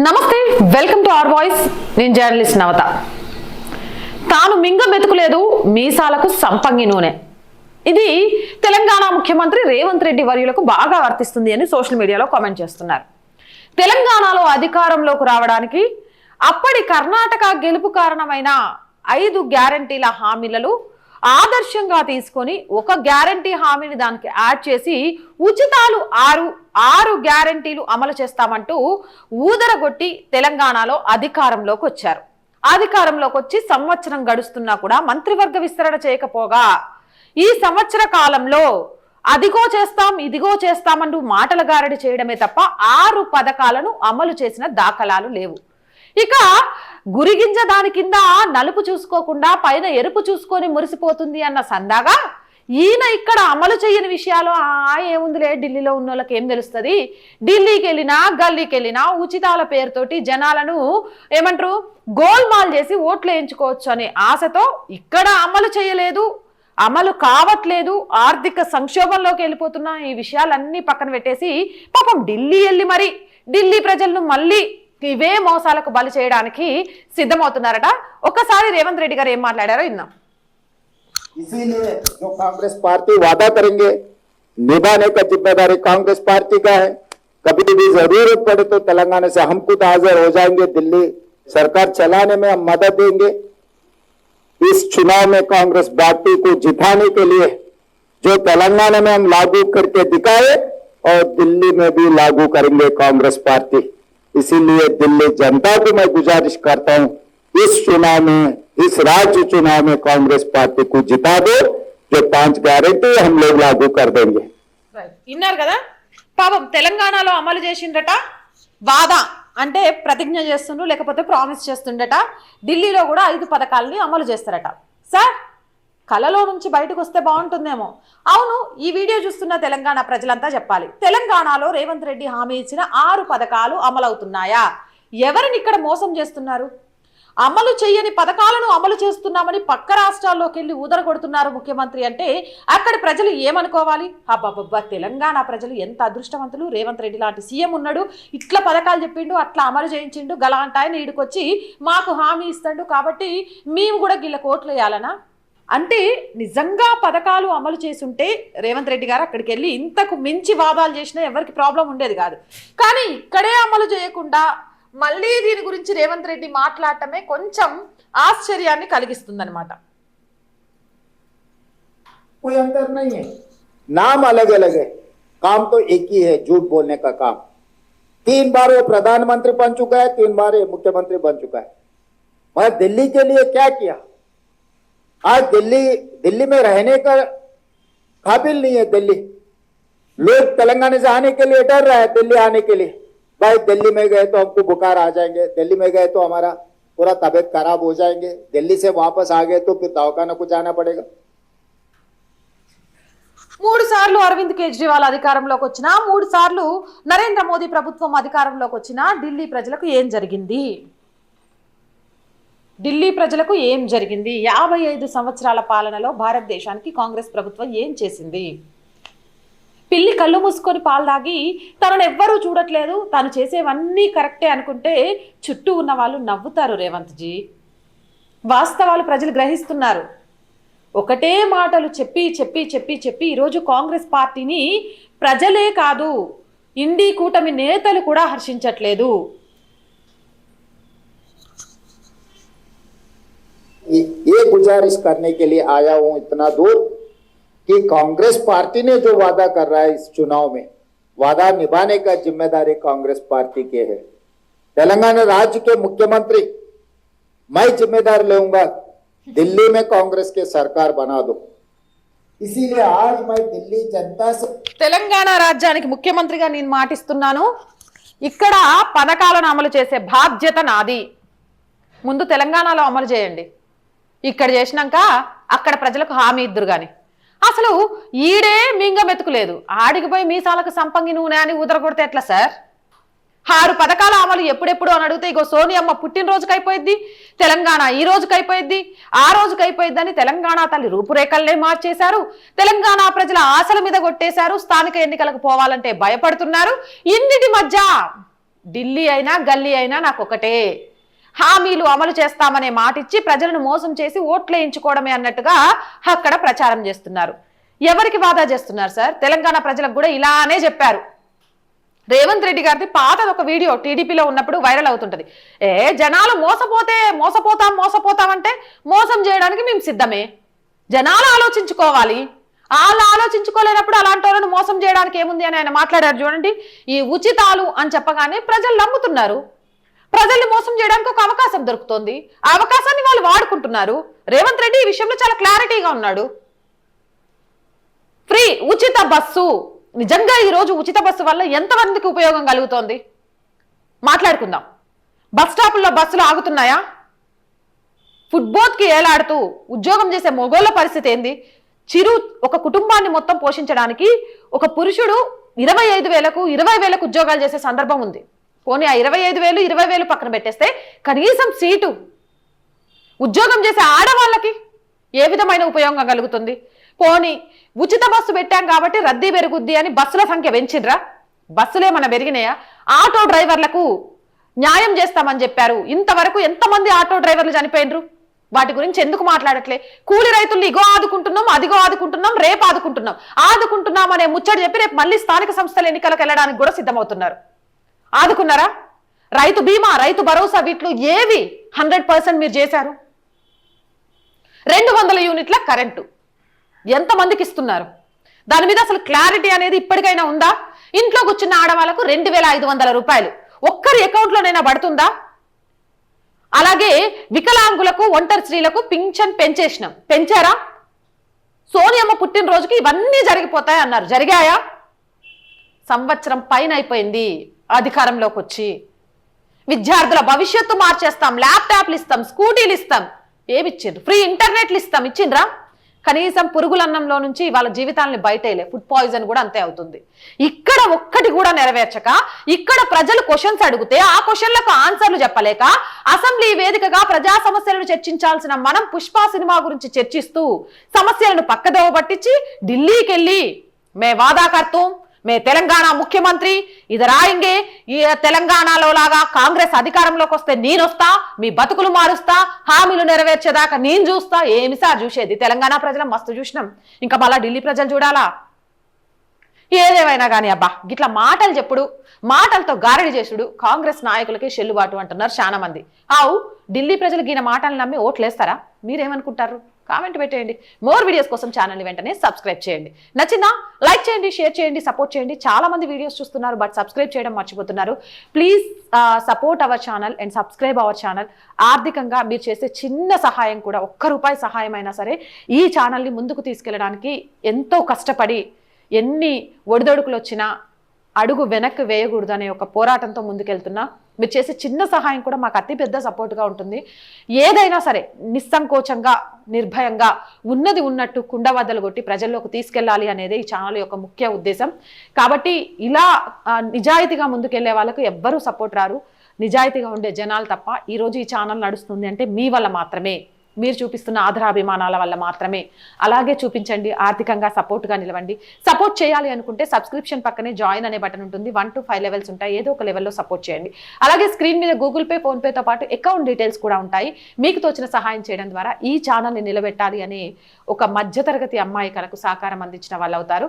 నమస్తే welcome to our voice. నేను journalist నవత. తాను మింగ మెతుకులేదు మీసాలకు సంపంగి నూనె. ఇది తెలంగాణ ముఖ్యమంత్రి రేవంత్ రెడ్డి వర్యులకు బాగా వర్తిస్తుంది అని సోషల్ మీడియాలో కామెంట్ చేస్తున్నారు. తెలంగాణలో అధికారంలోకి రావడానికి అప్పటి కర్ణాటక గెలుపు కారణమైన ఐదు గ్యారంటీల హామీలలో ఆదర్శంగా తీసుకొని ఒక గ్యారంటీ హామీని దానికి యాడ్ చేసి ఉచితాలు ఆరు ఆరు గ్యారంటీలు అమలు చేస్తామంటూ ఊదరగొట్టి తెలంగాణలో అధికారంలోకి వచ్చారు. అధికారంలోకి వచ్చి సంవత్సరం గడుస్తున్నా కూడా మంత్రివర్గ విస్తరణ చేయకపోగా ఈ సంవత్సర కాలంలో అదిగో చేస్తాం ఇదిగో చేస్తామంటూ మాటల గారడి చేయడమే తప్ప ఆరు పథకాలను అమలు చేసిన దాఖలాలు లేవు. ఇక గురిగింజ దాని కింద నలుపు చూసుకోకుండా పైన ఎరుపు చూసుకొని మురిసిపోతుంది అన్న సందాగా ఈయన ఇక్కడ అమలు చేయని విషయాలు ఆ ఏముందిలే ఢిల్లీలో ఉన్న వాళ్ళకి ఏం తెలుస్తుంది? ఢిల్లీకి వెళ్ళినా గల్లీకి వెళ్ళినా ఉచితాల పేరుతోటి జనాలను ఏమంటారు? గోల్మాల్ చేసి ఓట్లు వేయించుకోవచ్చు అనే ఆశతో ఇక్కడ అమలు చేయలేదు. అమలు కావట్లేదు. ఆర్థిక సంక్షోభంలోకి వెళ్ళిపోతున్న ఈ విషయాలన్నీ పక్కన పెట్టేసి పాపం ఢిల్లీ వెళ్ళి మరి ఢిల్లీ ప్రజలను మళ్ళీ ఇవే మోసాలకు బలి చేయడానికి సిద్ధమవుతున్నారట ఒక్కసారి రేవంత్ రెడ్డి గారు ఏం మాట్లాడారో విన్నాం इसीलिए जो कांग्रेस पार्टी वादा करेंगे निभाने का जिम्मेदारी कांग्रेस पार्टी का है कभी भी जरूरत पड़े तो तेलंगाना से हम खुद हाजिर हो जाएंगे दिल्ली सरकार चलाने में हम मदद देंगे इस चुनाव में कांग्रेस पार्टी को जिताने के लिए जो तेलंगाना में हम लागू करके दिखाए और दिल्ली में भी लागू करेंगे कांग्रेस पार्टी इसीलिए दिल्ली जनता को मैं गुजारिश करता हूं इस चुनाव में इस राज्य चुनाव में कांग्रेस पार्टी को जिता दो जो पांच गारंटी हम लोग लागू कर देंगे విన్నారు కదా పాపం తెలంగాణలో అమలు చేసిండట వాదా అంటే ప్రతిజ్ఞ చేస్తుండ్రు లేకపోతే ప్రామిస్ చేస్తుండట ఢిల్లీలో కూడా ఐదు పథకాలని అమలు చేస్తారట సార్ కలలో నుంచి బయటకు వస్తే బాగుంటుందేమో. అవును ఈ వీడియో చూస్తున్న తెలంగాణ ప్రజలంతా చెప్పాలి. తెలంగాణలో రేవంత్ రెడ్డి హామీ ఇచ్చిన ఆరు పథకాలు అమలవుతున్నాయా? ఎవరిని ఇక్కడ మోసం చేస్తున్నారు? అమలు చేయని పథకాలను అమలు చేస్తున్నామని పక్క రాష్ట్రాల్లోకి వెళ్ళి ఊదరగొడుతున్నారు ముఖ్యమంత్రి అంటే అక్కడి ప్రజలు ఏమనుకోవాలి? అబ్బాబ్బా తెలంగాణ ప్రజలు ఎంత అదృష్టవంతులు? రేవంత్ రెడ్డి లాంటి సీఎం ఉన్నాడు ఇట్లా పథకాలు చెప్పిండు అట్లా అమలు చేయించిండు గలాంటాయని ఈడుకొచ్చి మాకు హామీ ఇస్తాడు కాబట్టి మేము కూడా గిల్ల కోట్లు వేయాలనా? అంటే నిజంగా పథకాలు అమలు చేసుంటే రేవంత్ రెడ్డి గారు అక్కడికి వెళ్ళి ఇంతకు మించి వాదాలు చేసినా ఎవరికి ప్రాబ్లం ఉండేది కాదు కానీ ఇక్కడే అమలు చేయకుండా మళ్ళీ దీని గురించి రేవంత్ రెడ్డి మాట్లాడటమే కొంచెం ఆశ్చర్యాన్ని కలిగిస్తుందన్నమాట कोई अंतर नहीं है नाम अलग अलग है काम तो एक ही है झूठ बोलने का काम तीन बार वो प्रधानमंत्री बन चुका है तीन बार ये मुख्यमंत्री बन चुका है मगर दिल्ली के लिए क्या किया आज दिल्ली दिल्ली में रहने का काबिल नहीं है दिल्ली लोग तेलंगाना से आने के लिए डर रहा है दिल्ली आने के लिए भाई दिल्ली में गए तो हमको बुखार आ जाएंगे दिल्ली में गए तो हमारा पूरा तबीयत खराब हो जाएंगे दिल्ली से वापस आ गए तो फिर दवाखाना को जाना पड़ेगा మూడు సార్లు అరవింద్ కేజ్రీవాల్ అధికారంలోకి వచ్చినా మూడు సార్లు నరేంద్ర మోదీ ప్రభుత్వం అధికారంలోకి వచ్చినా ఢిల్లీ ప్రజలకు ఏం జరిగింది ఢిల్లీ ప్రజలకు ఏం జరిగింది? యాభై ఐదు సంవత్సరాల పాలనలో భారతదేశానికి కాంగ్రెస్ ప్రభుత్వం ఏం చేసింది? పిల్లి కళ్ళు మూసుకొని పాలు తాగి తనను ఎవ్వరూ చూడట్లేదు. తను చేసేవన్నీ కరెక్టే అనుకుంటే చుట్టూ ఉన్న వాళ్ళు నవ్వుతారు రేవంత్ జీ వాస్తవాలు ప్రజలు గ్రహిస్తున్నారు. ఒకటే మాటలు చెప్పి చెప్పి చెప్పి చెప్పి ఈరోజు కాంగ్రెస్ పార్టీని ప్రజలే కాదు ఇండి కూటమి నేతలు కూడా హర్షించట్లేదు. ये ये गुजारिश करने के लिए आया हूं इतना दूर कि कांग्रेस पार्टी ने जो वादा कर रहा है इस चुनाव में वादा निभाने का जिम्मेदारी कांग्रेस पार्टी के है तेलंगाना राज्य के मुख्यमंत्री मैं जिम्मेदार लूंगा दिल्ली में कांग्रेस के सरकार बना दो इसीलिए आज मैं दिल्ली जनता से తెలంగాణ రాజ్యానికి ముఖ్యమంత్రిగా నేను మాటిస్తున్నాను ఇక్కడ పథకాలను అమలు చేసే బాధ్యత నాది ముందు తెలంగాణలో అమలు చేయండి ఇక్కడ చేసినాక అక్కడ ప్రజలకు హామీ ఇద్దరు కానీ అసలు ఈడే మింగ మెతుకులేదు. ఆడికి పోయి మీసాలకు సంపంగి నూనె అని ఉదరగొడితే ఎట్లా సార్? ఆరు పథకాల అమలు ఎప్పుడెప్పుడు అని అడిగితే ఇగో సోనియమ్మ పుట్టినరోజుకి అయిపోయింది తెలంగాణ ఈ రోజుకి అయిపోయింది ఆ రోజుకి అయిపోయిందని తెలంగాణ తల్లి రూపురేఖలనే మార్చేశారు తెలంగాణ ప్రజల ఆశల మీద కొట్టేశారు స్థానిక ఎన్నికలకు పోవాలంటే భయపడుతున్నారు. ఇన్నిటి మధ్య ఢిల్లీ అయినా గల్లీ అయినా నాకు ఒకటే హామీలు అమలు చేస్తామనే మాటిచ్చి ప్రజలను మోసం చేసి ఓట్లు వేయించుకోవడమే అన్నట్టుగా అక్కడ ప్రచారం చేస్తున్నారు. ఎవరికి వాదా చేస్తున్నారు సార్? తెలంగాణ ప్రజలకు కూడా ఇలానే చెప్పారు. రేవంత్ రెడ్డి గారిది పాతది ఒక వీడియో టీడీపీలో ఉన్నప్పుడు వైరల్ అవుతుంటది. ఏ జనాలు మోసపోతే మోసపోతాం మోసపోతాం అంటే మోసం చేయడానికి మేము సిద్ధమే. జనాలు ఆలోచించుకోవాలి. వాళ్ళు ఆలోచించుకోలేనప్పుడు అలాంటి వాళ్ళని మోసం చేయడానికి ఏముంది అని ఆయన మాట్లాడారు చూడండి. ఈ ఉచితాలు అని చెప్పగానే ప్రజలు నమ్ముతున్నారు. ప్రజల్ని మోసం చేయడానికి ఒక అవకాశం దొరుకుతోంది. ఆ అవకాశాన్ని వాళ్ళు వాడుకుంటున్నారు. రేవంత్ రెడ్డి ఈ విషయంలో చాలా క్లారిటీగా ఉన్నాడు. ఫ్రీ ఉచిత బస్సు. నిజంగా ఈ రోజు ఉచిత బస్సు వల్ల ఎంతమందికి ఉపయోగం కలుగుతోంది? మాట్లాడుకుందాం. బస్ స్టాపుల్లో బస్సులు ఆగుతున్నాయా? ఫుట్బోత్కి ఏలాడుతూ ఉద్యోగం చేసే మొగోళ్ళ పరిస్థితి ఏంది? చిరు ఒక కుటుంబాన్ని మొత్తం పోషించడానికి ఒక పురుషుడు ఇరవై ఐదు వేలకు ఇరవై వేలకు ఉద్యోగాలు చేసే సందర్భం ఉంది. పోనీ ఆ ఇరవై ఐదు వేలు ఇరవై వేలు పక్కన పెట్టేస్తే కనీసం సీటు ఉద్యోగం చేసే ఆడవాళ్ళకి ఏ విధమైన ఉపయోగం కలుగుతుంది? పోనీ ఉచిత బస్సు పెట్టాం కాబట్టి రద్దీ పెరుగుద్ది అని బస్సుల సంఖ్య పెంచిండ్రా బస్సులు పెరిగినాయా? ఆటో డ్రైవర్లకు న్యాయం చేస్తామని చెప్పారు. ఇంతవరకు ఎంతమంది ఆటో డ్రైవర్లు చనిపోయినరు? వాటి గురించి ఎందుకు మాట్లాడట్లే? కూలి రైతుల్ని ఇగో ఆదుకుంటున్నాం అదిగో ఆదుకుంటున్నాం రేపు ఆదుకుంటున్నాం. ఆదుకుంటున్నాం అనే ముచ్చట చెప్పి రేపు మళ్ళీ స్థానిక సంస్థల ఎన్నికలకు వెళ్ళడానికి కూడా సిద్ధమవుతున్నారు. ఆదుకున్నారా? రైతు బీమా రైతు భరోసా వీటిలో ఏవి హండ్రెడ్ మీరు చేశారు? రెండు వందల యూనిట్ల కరెంటు. ఎంతమందికి ఇస్తున్నారు? దాని మీద అసలు క్లారిటీ అనేది ఇప్పటికైనా ఉందా? ఇంట్లో కూర్చున్న ఆడవాళ్ళకు రెండు వేల ఐదు వందల రూపాయలు. ఒక్కరి అకౌంట్లోనైనా పడుతుందా? అలాగే వికలాంగులకు ఒంటరి స్త్రీలకు పింఛన్ పెంచేసినాం పెంచారా? సోనియమ్మ పుట్టినరోజుకి ఇవన్నీ జరిగిపోతాయి అన్నారు జరిగాయా? సంవత్సరం పైన అయిపోయింది. అధికారంలోకి వచ్చి విద్యార్థుల భవిష్యత్తు మార్చేస్తాం ల్యాప్టాప్లు ఇస్తాం స్కూటీలు ఇస్తాం ఏమి ఇచ్చిండ్రు? ఫ్రీ ఇంటర్నెట్లు ఇస్తాం ఇచ్చిండ్రా? కనీసం పురుగులన్నంలో నుంచి వాళ్ళ జీవితాలని బయటేలే ఫుడ్ పాయిజన్ కూడా అంతే అవుతుంది. ఇక్కడ ఒక్కటి కూడా నెరవేర్చక ఇక్కడ ప్రజలు క్వశ్చన్స్ అడిగితే ఆ క్వశ్చన్లకు ఆన్సర్లు చెప్పలేక అసెంబ్లీ వేదికగా ప్రజా సమస్యలను చర్చించాల్సిన మనం పుష్ప సినిమా గురించి చర్చిస్తూ సమస్యలను పక్కదోవ పట్టించి ఢిల్లీకి వెళ్ళి మే వాదా కర్తూ మే తెలంగాణ ముఖ్యమంత్రి. ఇది రాయింగే ఈ తెలంగాణలో లాగా కాంగ్రెస్ అధికారంలోకి వస్తే నేనొస్తా మీ బతుకులు మారుస్తా హామీలు నెరవేర్చేదాకా నేను చూస్తా. ఏమి సార్ చూసేది? తెలంగాణ ప్రజలు మస్తు చూసినాం. ఇంకా మళ్ళా ఢిల్లీ ప్రజలు చూడాలా? ఏదేమైనా కానీ అబ్బా గిట్లా మాటలు చెప్పుడు మాటలతో గారడి చేసుడు కాంగ్రెస్ నాయకులకి చెల్లుబాటు అంటున్నారు చాలా మంది. ఆవు ఢిల్లీ ప్రజలు గీన మాటలు నమ్మి ఓట్లేస్తారా? మీరేమనుకుంటారు? కామెంట్ పెట్టేయండి. మోర్ వీడియోస్ కోసం ఛానల్ని వెంటనే సబ్స్క్రైబ్ చేయండి. నచ్చిందా? లైక్ చేయండి షేర్ చేయండి సపోర్ట్ చేయండి. చాలా మంది వీడియోస్ చూస్తున్నారు బట్ సబ్స్క్రైబ్ చేయడం మర్చిపోతున్నారు. Please support our channel and subscribe our channel ఆర్థికంగా మీరు చేసే చిన్న సహాయం కూడా ఒక్క రూపాయి సహాయం అయినా సరే ఈ ఛానల్ని ముందుకు తీసుకెళ్ళడానికి ఎంతో కష్టపడి ఎన్ని ఒడిదొడుకులు వచ్చినా అడుగు వెనక్కి వేయకూడదు అనే ఒక పోరాటంతో ముందుకెళ్తున్నా. మీరు చేసే చిన్న సహాయం కూడా మాకు అతి పెద్ద సపోర్ట్గా ఉంటుంది. ఏదైనా సరే నిస్సంకోచంగా నిర్భయంగా ఉన్నది ఉన్నట్టు కుండవద్దలు కొట్టి ప్రజల్లోకి తీసుకెళ్ళాలి అనేది ఈ ఛానల్ యొక్క ముఖ్య ఉద్దేశం. కాబట్టి ఇలా నిజాయితీగా ముందుకెళ్ళే వాళ్ళకు ఎవ్వరూ సపోర్ట్ రారు. నిజాయితీగా ఉండే జనాలు తప్ప ఈరోజు ఈ ఛానల్ నడుస్తుంది అంటే మీ వల్ల మాత్రమే. మీరు చూపిస్తున్న ఆధారాభిమానాల వల్ల మాత్రమే. అలాగే చూపించండి ఆర్థికంగా సపోర్ట్గా నిలవండి. సపోర్ట్ చేయాలి అనుకుంటే సబ్స్క్రిప్షన్ పక్కనే జాయిన్ అనే బటన్ ఉంటుంది. వన్ టు ఫైవ్ లెవెల్స్ ఉంటాయి. ఏదో ఒక లెవెల్లో సపోర్ట్ చేయండి. అలాగే స్క్రీన్ మీద గూగుల్ పే ఫోన్పేతో పాటు అకౌంట్ డీటెయిల్స్ కూడా ఉంటాయి. మీకు తోచిన సహాయం చేయడం ద్వారా ఈ ఛానల్ని నిలబెట్టాలి అనే ఒక మధ్యతరగతి అమ్మాయి కనుక సహకారం అందించిన వాళ్ళు అవుతారు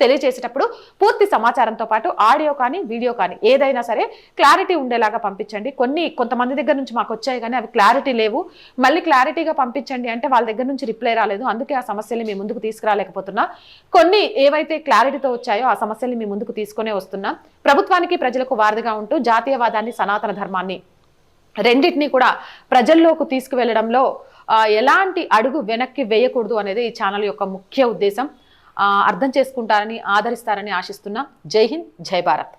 తెలియజేసేటప్పుడు పూర్తి సమాచారంతో పాటు ఆడియో కానీ వీడియో కానీ ఏదైనా సరే క్లారిటీ ఉండేలాగా పంపించండి. కొన్ని కొంతమంది దగ్గర నుంచి మాకు వచ్చాయి కానీ అవి క్లారిటీ లేవు. మళ్ళీ క్లారిటీగా పంపించండి అంటే వాళ్ళ దగ్గర నుంచి రిప్లై రాలేదు. అందుకే ఆ సమస్యలు మీ ముందుకు తీసుకురాలేకపోతున్నా. కొన్ని ఏవైతే క్లారిటీతో వచ్చాయో ఆ సమస్యల్ని మీ ముందుకు తీసుకునే వస్తున్నా. ప్రభుత్వానికి ప్రజలకు వారధిగా ఉంటూ జాతీయవాదాన్ని సనాతన ధర్మాన్ని రెండింటినీ కూడా ప్రజల్లోకి తీసుకువెళ్ళడంలో ఎలాంటి అడుగు వెనక్కి వేయకూడదు అనేది ఈ ఛానల్ యొక్క ముఖ్య ఉద్దేశం. అర్థం చేసుకుంటారని ఆదరిస్తారని ఆశిస్తున్నా జై హింద్ జై భారత్.